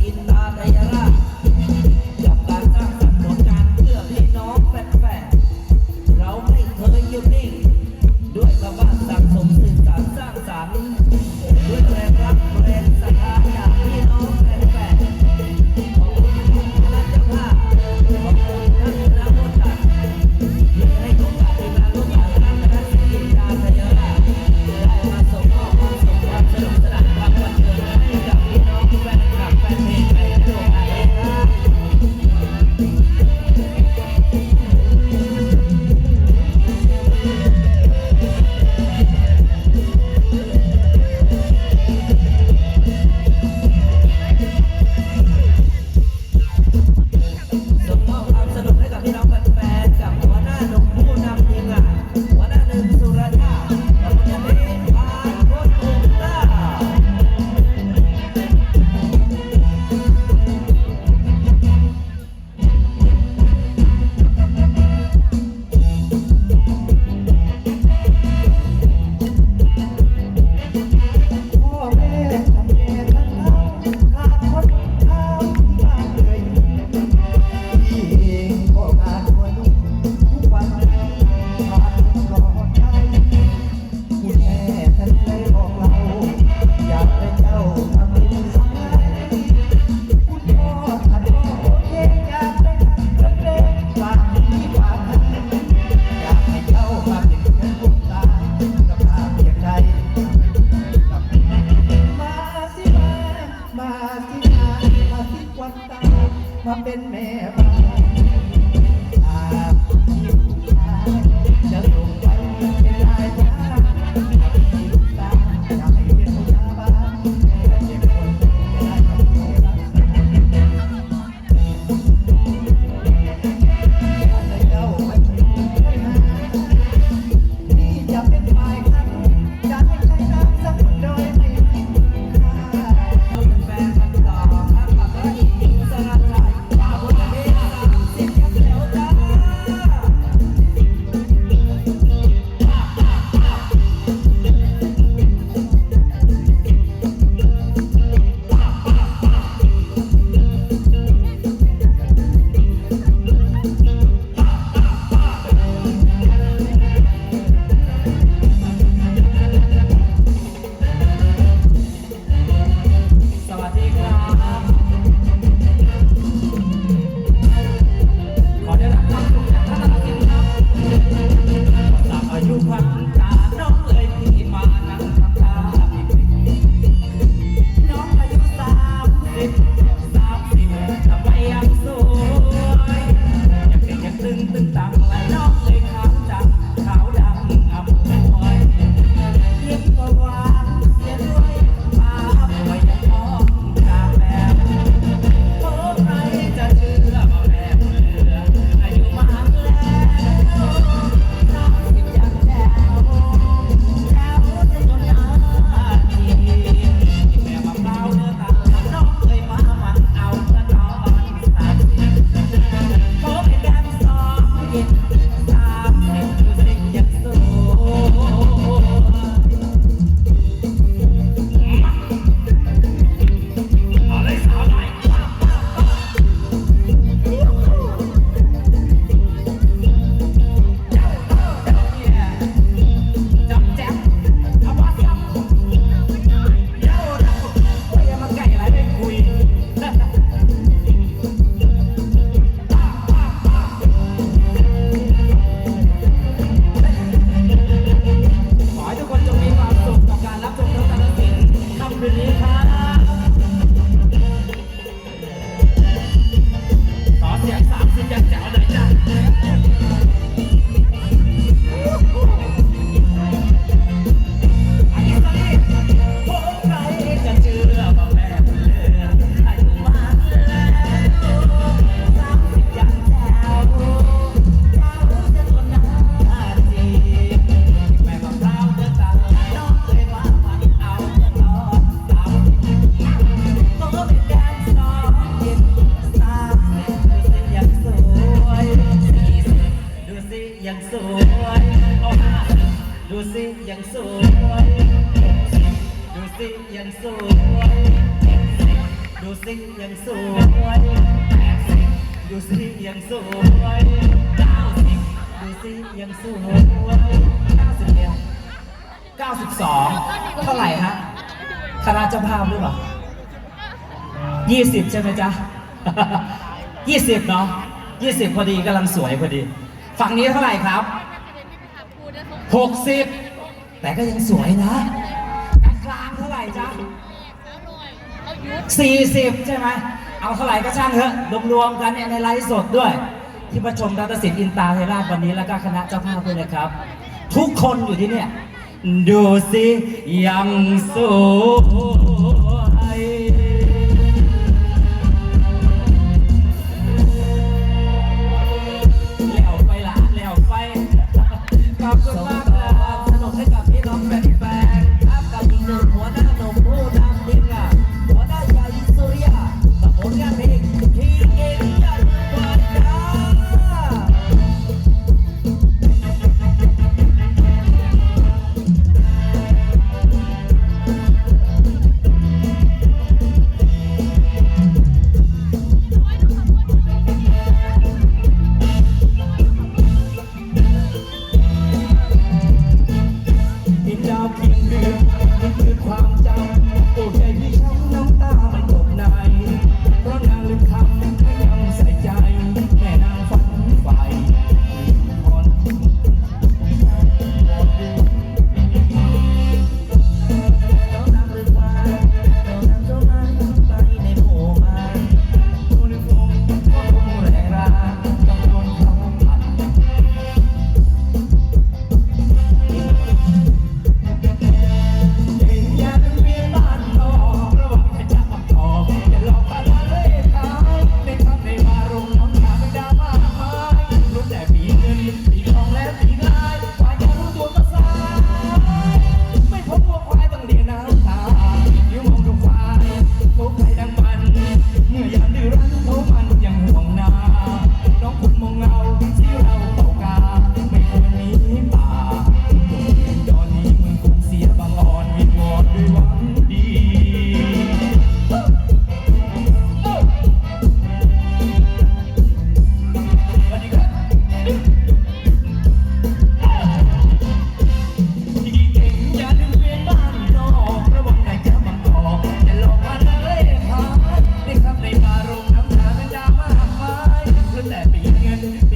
กินตาไทยราช สิยังสวยดูสิยังสวยดูสิยังสวยดูสิยังสวยดูสิยังสวยดูสิยังสวย90 92สิบสอเท่าไหร่ฮะคณะเจ้าภาพหรือเปล่า20ใช่ไหมจ๊ะ20เนาะ20พอดีกำลังสวยพอดี ฝั่งนี้เท่าไหร่ครับ 60 แต่ก็ยังสวยนะกลางเท่าไหร่จ๊ะ40 ใช่ไหม เอาเท่าไหร่ก็ช่างเถอะ รวมๆกันเนี่ยในไลฟ์สดด้วย ที่ประชมรัตสิลป์อินตาเทราชวันนี้แล้วก็คณะเจ้าภาพด้วยนะครับ ทุกคนอยู่ที่เนี่ย ดูสิยังสูย ปีนี้ครับ